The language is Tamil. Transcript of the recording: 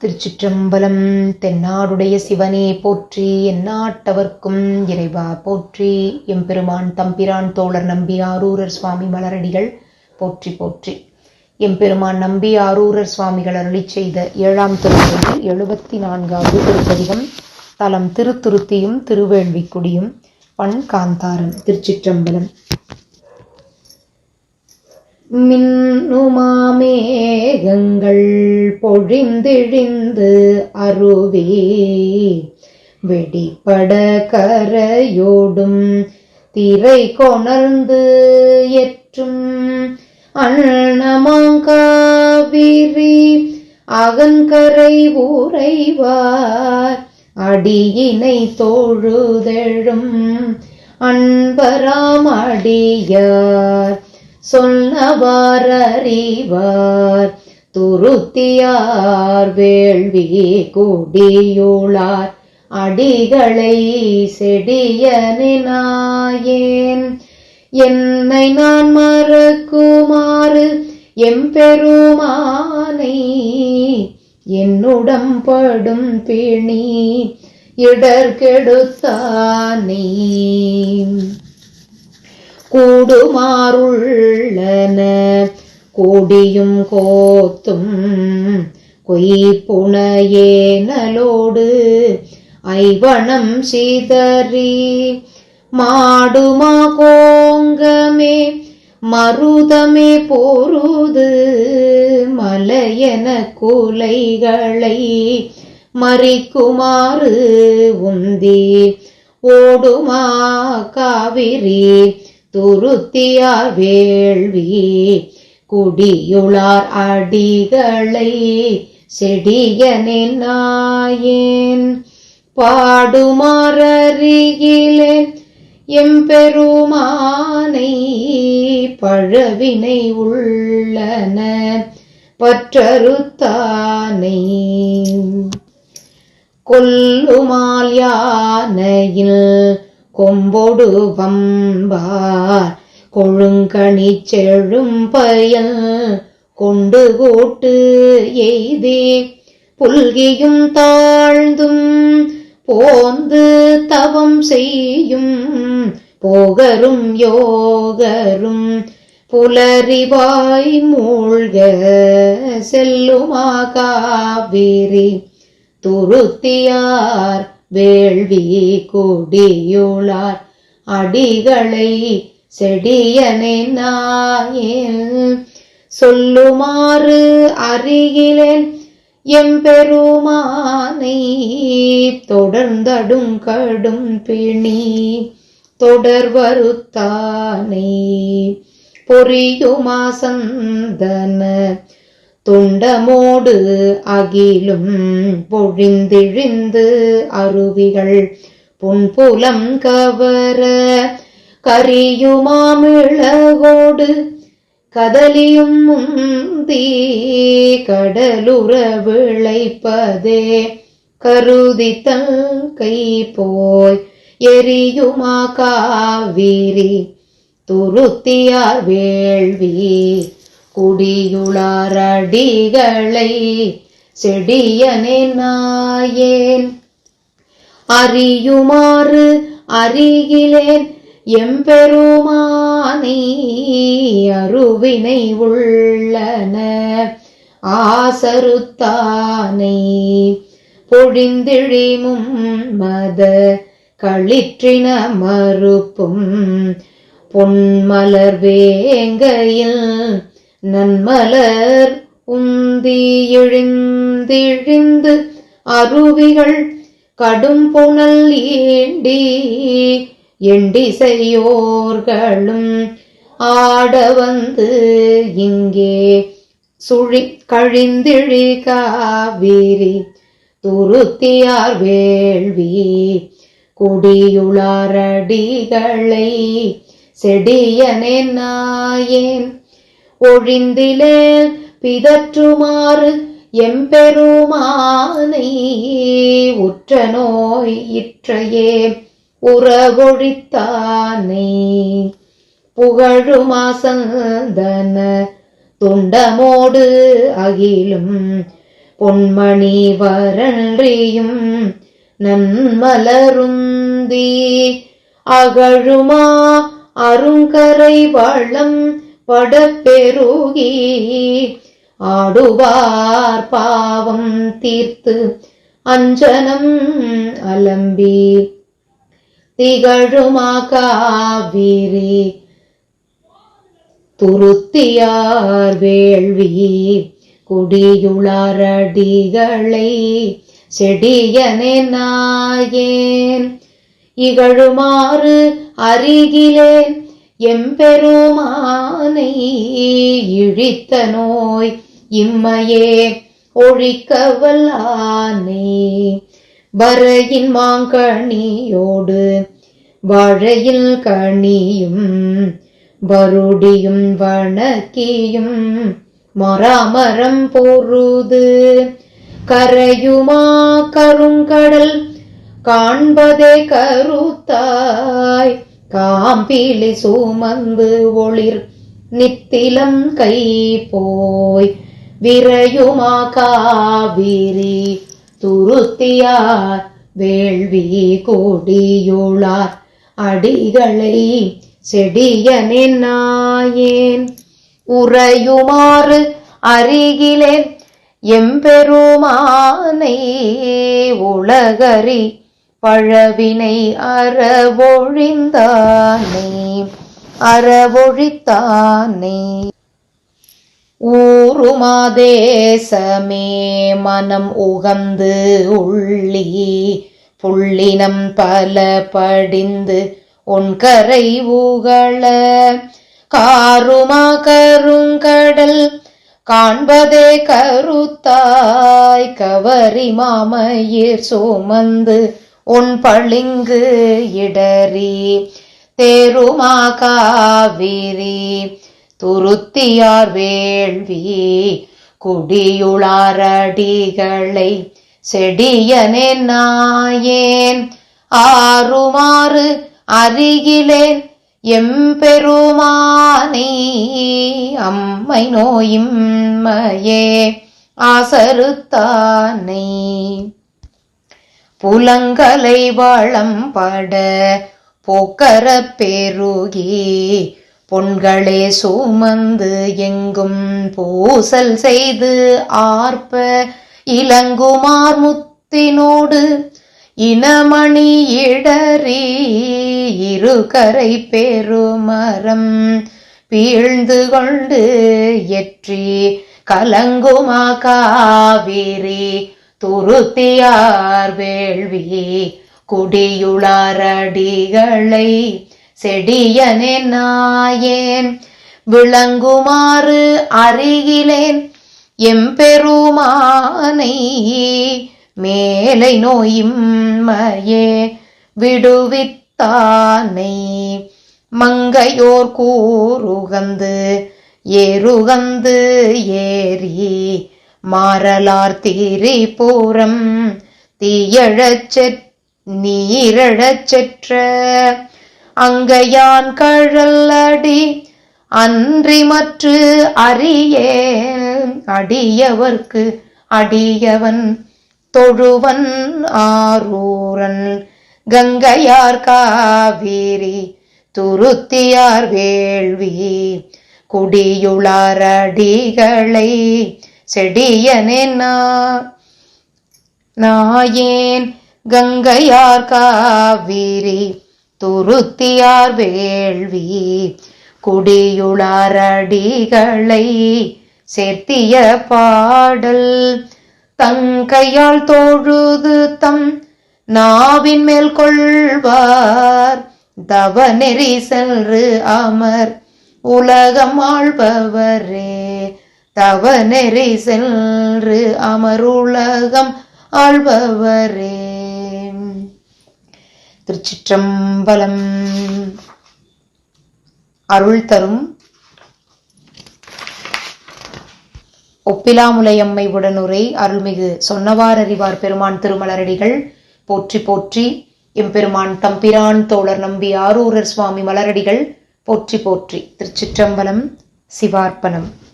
திருச்சிற்றம்பலம் தென்னாடுடைய சிவனே போற்றி எந்நாட்டவர்க்கும் இறைவா போற்றி. எம்பெருமான் தம்பிரான் தோழர் நம்பி ஆரூரர் சுவாமி மலரடிகள் போற்றி போற்றி. எம்பெருமான் நம்பி ஆரூரர் சுவாமிகள் அருளி செய்த ஏழாம் திருப்பதியில் எழுபத்தி நான்காவது திருப்பதிகம் தலம் திருத்துருத்தியும் திருவேள்விக்குடியும் பண் காந்தாரன் திருச்சிற்றம்பலம். மின்னுமாமேகங்கள் பொழிந்திழிந்து அருவி வெடிப்பட கரையோடும் திரை கொணர்ந்து எற்றும் அண்ணமாங்காவிரி அகன்கரை ஊரைவார் அடியினை தோழுதெழும் அன்பராமடியார் அடியார் சொன்னவார் அறிவார் துருத்தியார் வேள்வி குடியுளார். அடிகளை செடியனாயேன் என்னை நான் மறக்குமாறு எம்பெருமானை என்னுடம் படும் பிணி இடர்கெடுத்தானே கூடுமாறுள்ளன. கோடியும் கோத்தும் கொய்ப்புணையேனலோடு ஐவனம் சிதறி மாடுமா கோங்கமே மருதமே போருது மலையன குலைகளை மறிக்குமாறு உந்தி ஓடுமா காவிரி துருத்தியார் வேள்வி குடியுளார் அடிகளை செடியனின் நாயேன் பாடுமாறியிலே எம்பெருமானை பழவினை உள்ளன பற்றறுத்தானை. கொல்லுமால் யானையில் கொம்பொடு வம்பார் கொழுங்கணி செழும் பயல் கொண்டு கோட்டு எய்தே. புல்கியும் தாழ்ந்தும் போந்து தவம் செய்யும் போகரும் யோகரும் புலரிவாய் மூழ்க செல்லுமா காவிரி. துருத்தியார் வேள்வி கொடியுளார். அடிகளை செடியனேன் சொல்லுமாறு அருகிலேன் எம்பெருமானை. தொடர்ந்தடும் கடும் பிணி தொடர் வருத்தானை. பொறியுமா சந்தன துண்டமோடு அகிலும் பொழிந்திழிந்து அருவிகள் புன்புலம் கவர கரியுமாமிழகோடு கதலியும் முந்தி கடலுற விளைப்பதே கருதி தங்கை போய் எரியுமா காவிரி துருத்தியார் வேள்வி குடியுளாரடிகளை செடியனே நாயேன் அறியுமாறு அருகிலேன் எம்பெருமானை அருவினை உள்ளன ஆசருத்தானை. பொழிந்திழிமும் மத களிற்றின மறுப்பும் பொன்மலர் வேங்கையில் நன்மலர் உந்தி இழிந்திழிந்து அருவிகள் கடும் புனல் ஏண்டி எண்டிசையோர்களும் ஆட வந்து இங்கே சுழி கழிந்திழி காவிரி துருத்தியார் வேள்வி குடியுளாரடிகளை செடியனே நாயேன் ஒழிந்திலே பிதற்றுமாறு எம்பெருமானை உற்ற நோய் இற்றையே உறவொழித்தானே. புகழுமாசந்தன துண்டமோடு அகிலும் பொன்மணி வரன்றியும் நன்மலருந்தி அகழுமா அருங்கரை வளம் படப்பெருகி ஆடுவார் பாவம் தீர்த்து அஞ்சனம் அலம்பி. திகழுமா காவிரி துருத்தியார் வேள்வி குடியுளாரடிகளை செடியனே நாயேன். இகழுமாறு அருகிலேன் எம்பெருமானை இழித்த நோய் இம்மையே ஒழிக்கவல்லானே. வரையின் மாங்கனியோடு வாழையில் கணியும் வருடியும் வணக்கியும் மராமரம் பொருது. கரையுமா கருங்கடல் காண்பதே கருத்தாய் காம்பிலி சுமந்து ஒளிர் நித்திலம் கை போய் விரையுமா காவிரி துருத்தியார் வேள்வி கொடியுளார் அடிகளை செடியனே நாயேன் உறையுமாறு அருகிலேன் எம்பெருமானை உலகரி பழவினை அறவொழிந்தானே அறவொழித்தானே. ஊருமாதேசமே மனம் உகந்து உள்ளி புள்ளினம் பல படிந்து உன்கரை உகள காருமா கருங்கடல் காண்பதே கருத்தாய் கவரி மாமயிர் சுமந்து உன் பளிங்கு இடறி தேருமா காவிரி துருத்தியார் வேள்வி குடியுளாரடிகளை செடியனே நாயேன் ஆறுமாறு அருகிலேன் எம்பெருமானை அம்மை நோயிம்மையே ஆசருத்தானை. புலங்கலை வாழம்பட பட போக்கர பெருகி பொன்களே சுமந்து எங்கும் பூசல் செய்து ஆர்ப்ப இளங்குமார் முத்தினோடு இனமணி இடறி இருகரை பெருமரம் பீழ்ந்து கொண்டு எற்றி கலங்குமா காவிரி துருத்தியார் வேள்வி குடியுளாரடிகளை செடியனே நாயேன் விளங்குமாறு அருகிலேன் எம்பெருமானை மேலை நோயிம்மையே விடுவித்தானை. மங்கையோர் கூறுகந்து ஏறுகந்து ஏறி மாறலார் திரிபுரம் தீயழச்செற் நீரழச்செற்ற அங்கையான் கழல்லடி அன்றி மற்று அறியே அடியவர்க்கு அடியவன் தொழுவன் ஆரூரன். கங்கையார் காவேரி துருத்தியார் வேள்வி. குடியுளார் அடிகளை செடியனே நாயேன் கங்கையார் காவிரி துருத்தியார் வேள்வி குடியுளாரடிகளை சேர்த்திய பாடல். தங்கையால் தொழுது தம் நாவின் மேல் கொள்வார். தவ நெறி சென்று அமர் உலகம் ஆழ்பவரே தவ நெறி சென்று அமருலகம் உலகம் ஆள்பவரே. திருச்சிற்றம்பலம். அருள் தரும் ஒப்பிலாமுலையம்மை உடனுரை அருள்மிகு சொன்னவார் அறிவார் பெருமான் திருமலரடிகள். போற்றி போற்றி. எம்பெருமான் தம்பிரான் தோழர் நம்பி ஆரூரர் சுவாமி மலரடிகள். போற்றி போற்றி. திருச்சிற்றம்பலம். சிவார்ப்பணம்.